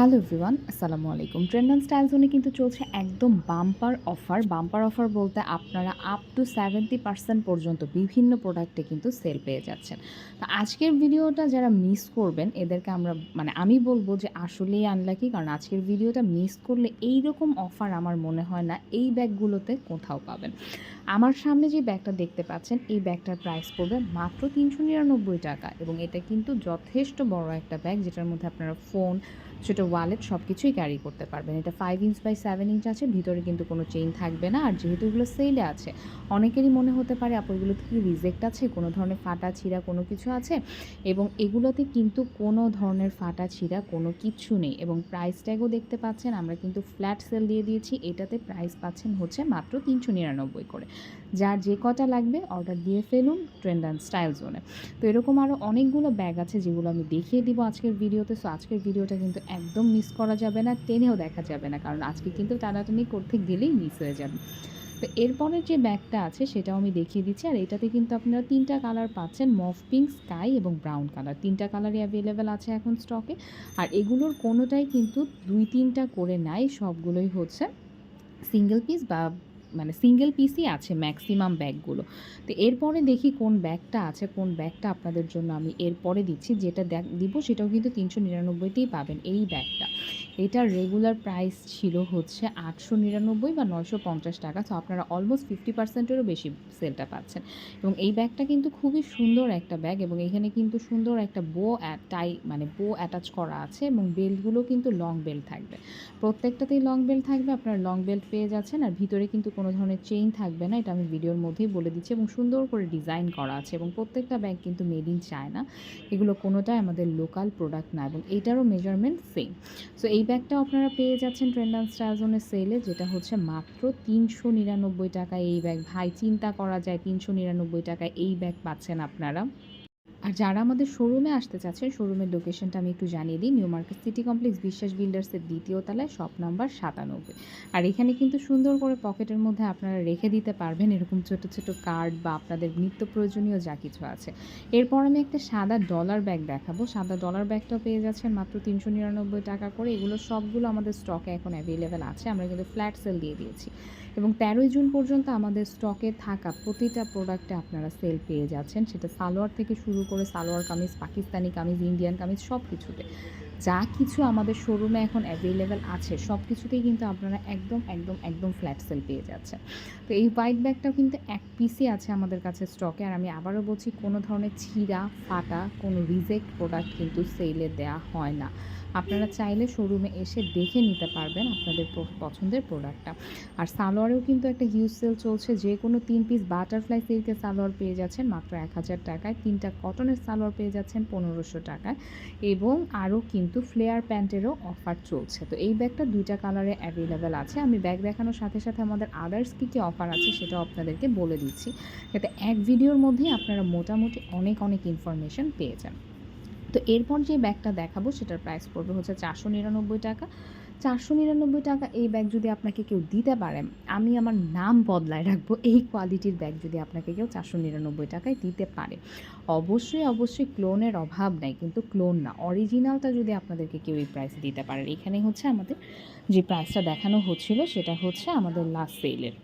Hello everyone, আসসালামু আলাইকুম। Trend and style জোনে কিন্তু চলছে একদম বাম্পার অফার বাম্পার অফার বলতে আপনারা আপ টু সেভেন্টি পার্সেন্ট পর্যন্ত বিভিন্ন প্রোডাক্টে কিন্তু সেল পেয়ে যাচ্ছেন। তো আজকের ভিডিওটা যারা মিস করবেন, এদেরকে আমরা মানে আমি বলব যে আসলেই আনলাকি কারণ আজকের ভিডিওটা মিস করলে এই রকম অফার আমার মনে হয় না, এই ব্যাগগুলোতে কোথাও পাবেন। আমার সামনে যে ব্যাগটা দেখতে পাচ্ছেন, এই ব্যাগটার প্রাইস পড়বে মাত্র তিনশো নিরানব্বই টাকা এবং এটা কিন্তু যথেষ্ট বড় একটা ব্যাগ যেটার মধ্যে আপনারা ফোন ছোটো ওয়ালেট সব কিছুই ক্যারি করতে পারবেন। এটা five inch by seven inch আছে, ভিতরে কিন্তু কোনো চেইন থাকবে না আর যেহেতু এগুলো সেলে আছে, অনেকেরই মনে হতে পারে, আপু এগুলোতে কি রিজেক্ট আছে? কোনো ধরনের ফাটা ছিঁড়া কোনো কিছু আছে? এবং এগুলোতে কিন্তু কোনো ধরনের ফাটা ছিঁড়া কোনো কিছু নেই এবং প্রাইস ট্যাগও দেখতে পাচ্ছেন, আমরা কিন্তু ফ্ল্যাট সেল দিয়ে দিয়েছি, এটাতে প্রাইস পাচ্ছেন হচ্ছে মাত্র তিনশো নিরানব্বই করে। যার যে কটা লাগবে অর্ডার দিয়ে ফেলুন ট্রেন্ড অ্যান্ড স্টাইল জোনে তো এরকম আরও অনেকগুলো ব্যাগ আছে যেগুলো আমি দেখিয়ে দিব আজকের ভিডিওতে সো আজকের ভিডিওটা কিন্তু একদম মিস করা যাবে না, টেনেও দেখা যাবে না। কারণ আজকে কিন্তু টানাটানি করতে গেলেই মিস হয়ে যাবে। তো এরপরের যে ব্যাগটা আছে সেটাও আমি দেখিয়ে দিচ্ছি। আর এটাতে কিন্তু আপনারা তিনটা কালার পাচ্ছেন মফ পিঙ্ক স্কাই এবং ব্রাউন কালার তিনটা কালারই অ্যাভেলেবেল আছে এখন স্টকে আর এগুলোর কোনোটাই কিন্তু দুই তিনটা করে নাই, সবগুলোই হচ্ছে সিঙ্গেল পিস বা মানে সিঙ্গেল পিসই আছে ম্যাক্সিমাম ব্যাগগুলো তো এরপরে দেখি কোন ব্যাগটা আছে, কোন ব্যাগটা আপনাদের জন্য আমি এরপরে দিচ্ছি। যেটা দেখ, দিব সেটাও কিন্তু তিনশো নিরানব্বইতেই পাবেন এই ব্যাগটা এটার রেগুলার প্রাইস ছিল হচ্ছে আটশো নিরানব্বই বা নয়শো পঞ্চাশ টাকা। তো আপনারা অলমোস্ট ফিফটি পার্সেন্টেরও বেশি সেলটা পাচ্ছেন। এবং এই ব্যাগটা কিন্তু খুবই সুন্দর একটা ব্যাগ এবং এখানে কিন্তু সুন্দর একটা বো টাই মানে বো অ্যাটাচ করা আছে এবং বেল্টগুলো কিন্তু লং বেল্ট থাকবে। প্রত্যেকটাতেই লং বেল্ট থাকবে, আপনারা লং বেল্ট পেয়ে যাচ্ছেন আর ভিতরে কিন্তু কোনো ধরনের চেইন থাকবে না। এটা আমি ভিডিওর মধ্যেই বলে দিচ্ছি এবং সুন্দর করে ডিজাইন করা আছে এবং প্রত্যেকটা ব্যাগ কিন্তু মেড ইন চায়না এগুলো কোনোটাই আমাদের লোকাল প্রোডাক্ট না এবং এইটারও মেজারমেন্ট সেম সো এই ব্যাগটা আপনারা পেয়ে যাচ্ছেন ট্রেন্ড অ্যান্ড স্টাইলজনের সেলে যেটা হচ্ছে মাত্র তিনশো নিরানব্বই টাকায় এই ব্যাগ ভাই, চিন্তা করা যায়, তিনশো নিরানব্বই টাকায় এই ব্যাগ পাচ্ছেন আপনারা। আর যারা আমাদের শোরুমে আসতে চাচ্ছেন শোরুমের লোকেশনটা আমি একটু জানিয়ে দিই। নিউ মার্কেট সিটি কমপ্লেক্স বিশ্বাস বিল্ডার্সের দ্বিতীয় তলায় শপ নাম্বার সাতানব্বই। আর এখানে কিন্তু সুন্দর করে পকেটের মধ্যে আপনারা রেখে দিতে পারবেন এরকম ছোট ছোট কার্ড বা আপনাদের নিত্য প্রয়োজনীয় যা কিছু আছে। এরপর আমি একটা সাদা ডলার ব্যাগ দেখাবো। সাদা ডলার ব্যাগটাও পেয়ে যাচ্ছেন মাত্র তিনশো নিরানব্বই টাকা করে। এগুলো সবগুলো আমাদের স্টকে এখন অ্যাভেলেবেল আছে। আমরা কিন্তু ফ্ল্যাট সেল দিয়ে দিয়েছি। এবং তেরোই জুন পর্যন্ত আমাদের স্টকে থাকা প্রতিটা প্রোডাক্টে আপনারা সেল পেয়ে যাচ্ছেন। সেটা সালোয়ার থেকে শুরু করে সালোয়ার কামিজ, পাকিস্তানি কামিজ, ইন্ডিয়ান কামিজ সব কিছুতে যা কিছু আমাদের শোরুমে এখন অ্যাভেলেবেল আছে সব কিছুতেই কিন্তু আপনারা একদম একদম একদম ফ্ল্যাট সেল পেয়ে যাচ্ছেন। তো এই হোয়াইট ব্যাগটাও কিন্তু এক পিসই আছে আমাদের কাছে স্টকে আর আমি আবারও বলছি, কোনো ধরনের ছিঁড়া, ফাটা, কোনো রিজেক্ট প্রোডাক্ট কিন্তু সেলে দেয়া হয় না। আপনারা চাইলে শোরুমে এসে দেখে নিতে পারবেন আপনাদের পছন্দের প্রোডাক্টটা আর সালোয়ারেও কিন্তু একটা হিউজ সেল চলছে, যে কোনো তিন পিস বাটারফ্লাই সিল্কের সালোয়ার পেয়ে যাচ্ছেন মাত্র এক হাজার টাকায়। তিনটা কটনের সালোয়ার পেয়ে যাচ্ছেন পনেরোশো টাকায়। এবং আরও কিন্তু ফ্লেয়ার প্যান্টেরও অফার চলছে। তো এই ব্যাগটা দুইটা কালারে অ্যাভেলেবেল আছে। আমি ব্যাগ দেখানোর সাথে সাথে আমাদের আদার্স কী কী অফার আছে সেটাও আপনাদেরকে বলে দিচ্ছি। যাতে এক ভিডিওর মধ্যেই আপনারা মোটামুটি অনেক অনেক ইনফরমেশন পেয়ে যান। তো এরপর যে ব্যাগটা দেখাবো, সেটার প্রাইস পড়বে হচ্ছে চারশো নিরানব্বই টাকা। চারশো নিরানব্বই টাকা এই ব্যাগ যদি আপনাকে কেউ দিতে পারে, আমি আমার নাম বদলায় রাখব, এই কোয়ালিটির ব্যাগ যদি আপনাকে কেউ চারশো নিরানব্বই টাকায় দিতে পারে। অবশ্যই অবশ্যই ক্লোনের অভাব নাই, কিন্তু ক্লোন না। অরিজিনালটা যদি আপনাদেরকে কেউ এই প্রাইস দিতে পারে এখানেই হচ্ছে আমাদের যে প্রাইসটা দেখানো হচ্ছিল, সেটা হচ্ছে আমাদের লাস্ট সেলের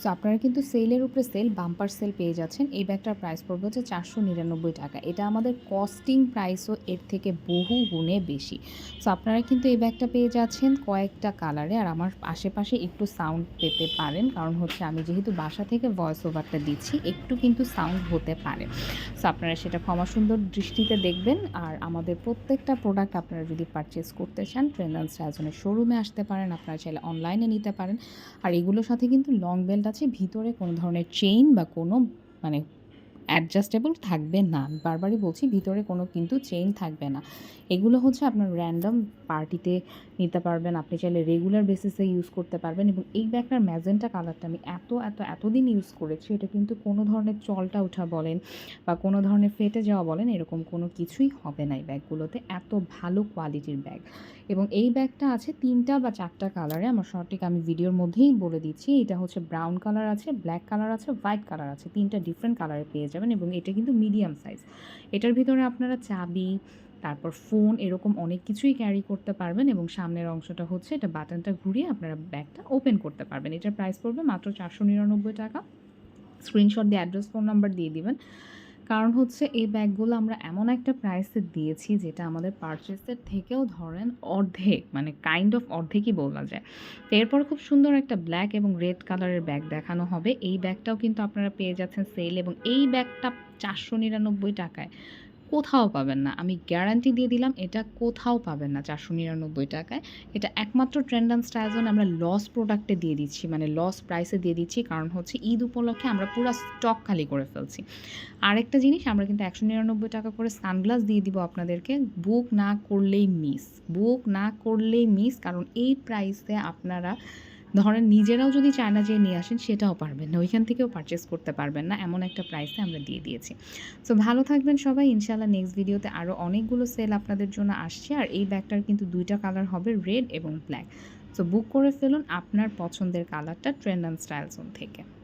সো আপনারা কিন্তু সেলের উপরে সেল বাম্পার সেল পেয়ে যাচ্ছেন। এই ব্যাগটার প্রাইস পড়বে হচ্ছে চারশো নিরানব্বই টাকা। এটা আমাদের কস্টিং প্রাইসও এর থেকে বহু গুণে বেশি। সো আপনারা কিন্তু এই ব্যাগটা পেয়ে যাচ্ছেন কয়েকটা কালারে আর আমার আশেপাশে একটু সাউন্ড পেতে পারেন, কারণ হচ্ছে আমি যেহেতু বাসা থেকে ভয়েস ওভারটা দিচ্ছি, একটু কিন্তু সাউন্ড হতে পারে। সো আপনারা সেটা ক্ষমা সুন্দর দৃষ্টিতে দেখবেন। আর আমাদের প্রত্যেকটা প্রোডাক্ট আপনারা যদি পারচেস করতে চান ট্রেন্ড অ্যান্ড স্টাইজনের শোরুমে আসতে পারেন। আপনারা চাইলে অনলাইনে নিতে পারেন। আর এগুলোর সাথে কিন্তু লং বেল্ট আছে ভিতরে কোনো ধরনের চেইন বা কোনো মানে অ্যাডজাস্টেবল থাকবে না। বারবারই বলছি, ভিতরে কোনো কিন্তু চেইন থাকবে না। এগুলো হচ্ছে আপনার র্যান্ডম পার্টিতে নিতে পারবেন। আপনি চাইলে রেগুলার বেসিসে ইউজ করতে পারবেন এবং এই ব্যাগটার ম্যাজেন্টা কালারটা আমি এত এত, এতদিন ইউজ করেছি, এটা কিন্তু কোনো ধরনের চলটা ওঠা বলেন বা কোনো ধরনের ফেটে যাওয়া বলেন, এরকম কোনো কিছুই হবে না এই ব্যাগগুলোতে। এত ভালো কোয়ালিটির ব্যাগ। এবং এই ব্যাগটা আছে তিনটা বা চারটা কালারে আমার সঠিক আমি ভিডিওর মধ্যেই বলে দিচ্ছি। এটা হচ্ছে ব্রাউন কালার আছে ব্ল্যাক কালার আছে হোয়াইট কালার আছে। তিনটা ডিফারেন্ট কালারে পেয়ে যাবেন। এবং এটা কিন্তু মিডিয়াম সাইজ এটার ভিতরে আপনারা চাবি, তারপর ফোন এরকম অনেক কিছুই ক্যারি করতে পারবেন এবং সামনের অংশটা হচ্ছে এটা বাটনটা ঘুরিয়ে আপনারা ব্যাগটা ওপেন করতে পারবেন। এটার প্রাইস পড়বে মাত্র চারশো নিরানব্বই টাকা। স্ক্রিনশট দিয়ে অ্যাড্রেস ফোন নাম্বার দিয়ে দিবেন। কারণ হচ্ছে এই ব্যাগগুলো আমরা এমন একটা প্রাইসে দিয়েছি যেটা আমাদের পারচেসের থেকেও ধরেন অর্ধেক মানে কাইন্ড অফ অর্ধেকই বলা যায়। তো এরপর খুব সুন্দর একটা ব্ল্যাক এবং রেড কালারের ব্যাগ দেখানো হবে। এই ব্যাগটাও কিন্তু আপনারা পেয়ে যাচ্ছেন সেল এবং এই ব্যাগটা চারশো নিরানব্বই টাকায়। কোথাও পাবেন না। আমি গ্যারান্টি দিয়ে দিলাম, এটা কোথাও পাবেন না চারশো নিরানব্বই টাকায়। এটা একমাত্র ট্রেন্ড অ্যান্ড স্টাইজন আমরা লস প্রোডাক্টে দিয়ে দিচ্ছি মানে লস প্রাইসে দিয়ে দিচ্ছি, কারণ হচ্ছে ঈদ উপলক্ষে আমরা পুরো স্টক খালি করে ফেলছি। আরেকটা জিনিস, আমরা কিন্তু একশো নিরানব্বই টাকা করে সানগ্লাস দিয়ে দিব আপনাদেরকে বুক না করলেই মিস বুক না করলেই মিস কারণ এই প্রাইসে আপনারা ধরেন নিজেরাও যদি চায়না যেয়ে নিয়ে আসেন, সেটাও পারবেন না। ওইখান থেকেও পারচেস করতে পারবেন না। এমন একটা প্রাইসে আমরা দিয়ে দিয়েছি। সো ভালো থাকবেন সবাই। ইনশাল্লাহ নেক্সট ভিডিওতে আরও অনেকগুলো সেল আপনাদের জন্য আসছে। আর এই ব্যাগটার কিন্তু দুইটা কালার হবে রেড এবং ব্ল্যাক সো বুক করে ফেলুন আপনার পছন্দের কালারটা ট্রেন্ড অ্যান্ড স্টাইল জোন থেকে।